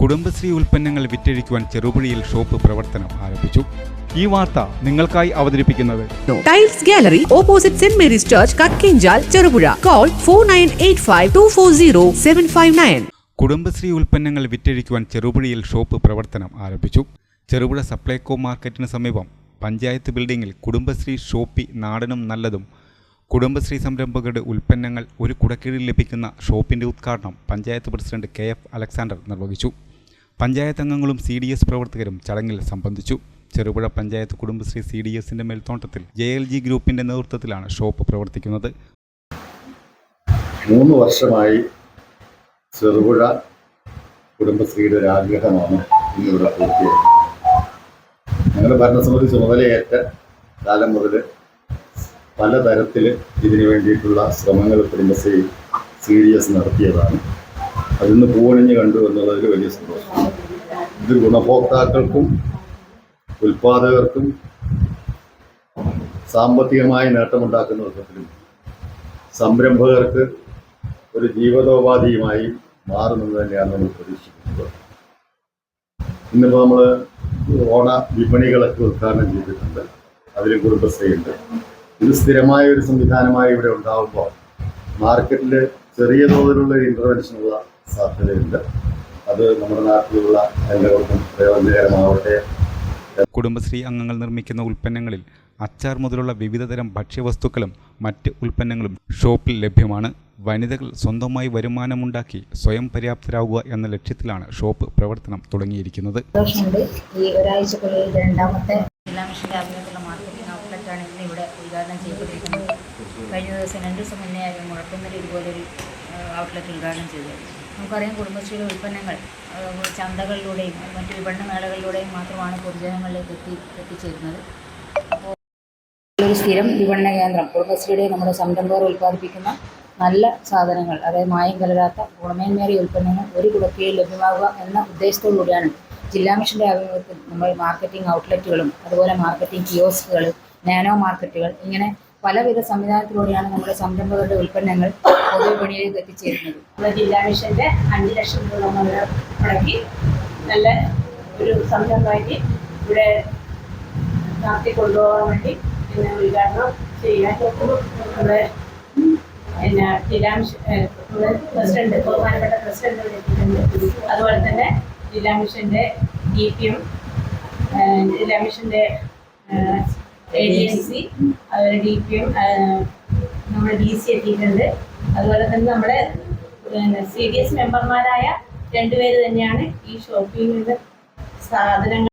കുടുംബശ്രീ ഉൽപ്പന്നങ്ങൾ വിറ്റഴിക്കുവാൻ ചെറുപുഴയിൽ ഷോപ്പ് പ്രവർത്തനം ആരംഭിച്ചു. ഈ വാർത്ത നിങ്ങൾക്കായി അവതരിപ്പിക്കുന്നത് tiles gallery opposite Saint Mary's church Kakkenchal Cherupuzha call four nine eight five two four zero seven five nine Kudumbashree ഉൽപ്പന്നങ്ങൾ വിറ്റഴിക്കുവാൻ ചെറുപുഴയിൽ ഷോപ്പ് പ്രവർത്തനം ആരംഭിച്ചു. ചെറുപുഴ സപ്ലൈകോ മാർക്കറ്റിന് സമീപം പഞ്ചായത്ത് ബിൽഡിംഗിൽ കുടുംബശ്രീ ഷോപ്പി നാടനും നല്ലതും. കുടുംബശ്രീ സംരംഭകരുടെ ഉൽപ്പന്നങ്ങൾ ഒരു കുടക്കീഴിൽ ലഭിക്കുന്ന ഷോപ്പിന്റെ ഉദ്ഘാടനം panchayat president K F Alexander നിർവഹിച്ചു. പഞ്ചായത്ത് അംഗങ്ങളും സി ഡി എസ് പ്രവർത്തകരും ചടങ്ങിൽ സംബന്ധിച്ചു. ചെറുപുഴ പഞ്ചായത്ത് കുടുംബശ്രീ സി ഡി എസിന്റെ മേൽത്തോട്ടത്തിൽ ജെ എൽ ജി ഗ്രൂപ്പിന്റെ നേതൃത്വത്തിലാണ് ഷോപ്പ് പ്രവർത്തിക്കുന്നത്. മൂന്ന് വർഷമായി ചെറുപുഴ കുടുംബശ്രീയുടെ ഒരു ആഗ്രഹമാണ് ഞങ്ങളുടെ ഭരണസമിതി ചുമതലയേറ്റ കാലം മുതൽ പലതരത്തിൽ ഇതിനു വേണ്ടിയിട്ടുള്ള ശ്രമങ്ങൾ കുടുംബശ്രീ സി ഡി എസ് നടത്തിയതാണ്. അതിന്ന് പൂവണിഞ്ഞ് കണ്ടു എന്നുള്ളതിൽ വലിയ സന്തോഷം. ഇത് ഗുണഭോക്താക്കൾക്കും ഉൽപാദകർക്കും സാമ്പത്തികമായി നേട്ടമുണ്ടാക്കുന്ന വിധത്തിലും സംരംഭകർക്ക് ഒരു ജീവിതോപാധിയുമായി മാറുന്നത് തന്നെയാണ് നമ്മൾ പ്രതീക്ഷിക്കുന്നത്. ഇന്നിപ്പോൾ നമ്മൾ ഓണ വിപണികളൊക്കെ ഉദ്ഘാടനം ചെയ്തിട്ടുണ്ട്. അതിലും കുടുംബശ്രീയുണ്ട്. ഇത് സ്ഥിരമായ ഒരു സംവിധാനമായി ഇവിടെ ഉണ്ടാകുമ്പോൾ മാർക്കറ്റിൽ ചെറിയ തോതിലുള്ള ഇന്റർവെൻഷനുള്ള സാധ്യതയുണ്ട്. അത് നമ്മുടെ നാട്ടിലുള്ള എല്ലാവർക്കും പ്രയോജനകരമാവട്ടെ. കുടുംബശ്രീ അംഗങ്ങൾ നിർമ്മിക്കുന്ന ഉൽപ്പന്നങ്ങളിൽ അച്ചാർ മുതലുള്ള വിവിധതരം ഭക്ഷ്യവസ്തുക്കളും മറ്റ് ഉൽപ്പന്നങ്ങളും ഷോപ്പിൽ ലഭ്യമാണ്. വനിതകൾ സ്വന്തമായി വരുമാനമുണ്ടാക്കി സ്വയം പര്യാപ്തരാകുക എന്ന ലക്ഷ്യത്തിലാണ് ഷോപ്പ് പ്രവർത്തനം തുടങ്ങിയിരിക്കുന്നത്. ഈ ഒരാഴ്ചക്കുള്ളിൽ രണ്ടാമത്തെ ജില്ലാ മാർക്കറ്റിംഗ് ഔട്ട്ലെറ്റാണ് ഇന്ന് ഇവിടെ ഉദ്ഘാടനം ചെയ്യപ്പെട്ടിരിക്കുന്നത്. കഴിഞ്ഞ ദിവസം രണ്ട് ദിവസം മുന്നേ ആയിരുന്നു. മുഴക്കുന്നൽ ഇതുപോലൊരു ഔട്ട്ലെറ്റ് ഉദ്ഘാടനം ചെയ്തത്. നമുക്കറിയാം കുടുംബശ്രീയുടെ ഉൽപ്പന്നങ്ങൾ ചന്തകളിലൂടെയും മറ്റ് വിപണന മേളകളിലൂടെയും മാത്രമാണ് പൊതുജനങ്ങളിലേക്ക് എത്തി എത്തിച്ചേരുന്നത്. അപ്പോൾ ഒരു സ്ഥിരം വിപണന കേന്ദ്രം. കുടുംബശ്രീയുടെ നമ്മുടെ സംരംഭകർ ഉൽപ്പാദിപ്പിക്കുന്ന നല്ല സാധനങ്ങൾ അതായത് മായം കലരാത്ത ഗുണമേന്മേറിയ ഉൽപ്പന്നങ്ങൾ ഒരു കുടക്കയിൽ ലഭ്യമാകുക എന്ന ഉദ്ദേശത്തോടു കൂടിയാണ് ജില്ലാ മിഷന്റെ ആഭിമുഖ്യത്തിൽ നമ്മൾ മാർക്കറ്റിംഗ് ഔട്ട്ലെറ്റുകളും അതുപോലെ മാർക്കറ്റിംഗ് കിയോസ്കുകൾ നാനോ മാർക്കറ്റുകൾ ഇങ്ങനെ പലവിധ സംവിധാനത്തിലൂടെയാണ് നമ്മുടെ സംരംഭകരുടെ ഉൽപ്പന്നങ്ങൾ പൊതുവിപണിയിലേക്ക് എത്തിച്ചേരുന്നത്. നമ്മുടെ ജില്ലാ മിഷന്റെ അഞ്ച് ലക്ഷം രൂപ നമ്മൾ മുടക്കി നല്ല ഒരു സംരംഭമായിട്ട് ഇവിടെ നടത്തി കൊണ്ടുപോകാൻ വേണ്ടി പിന്നെ ഉദ്ഘാടനം ചെയ്യാൻ നമ്മുടെ പിന്നെ ജില്ലാ മിഷൻ പ്രസിഡന്റ് ബഹുമാനപ്പെട്ട പ്രസിഡന്റ് അതുപോലെ തന്നെ ജില്ലാ മിഷന്റെ ഡി പിയും ജില്ലാ മിഷന്റെ എ ഡി പി എം നമ്മുടെ ഡി സി എത്തിയിട്ടുണ്ട്. അതുപോലെ തന്നെ നമ്മുടെ സി ഡി എസ് മെമ്പർമാരായ രണ്ടുപേര് തന്നെയാണ് ഈ ഷോപ്പിൽ നിന്ന് സാധനങ്ങൾ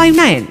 nine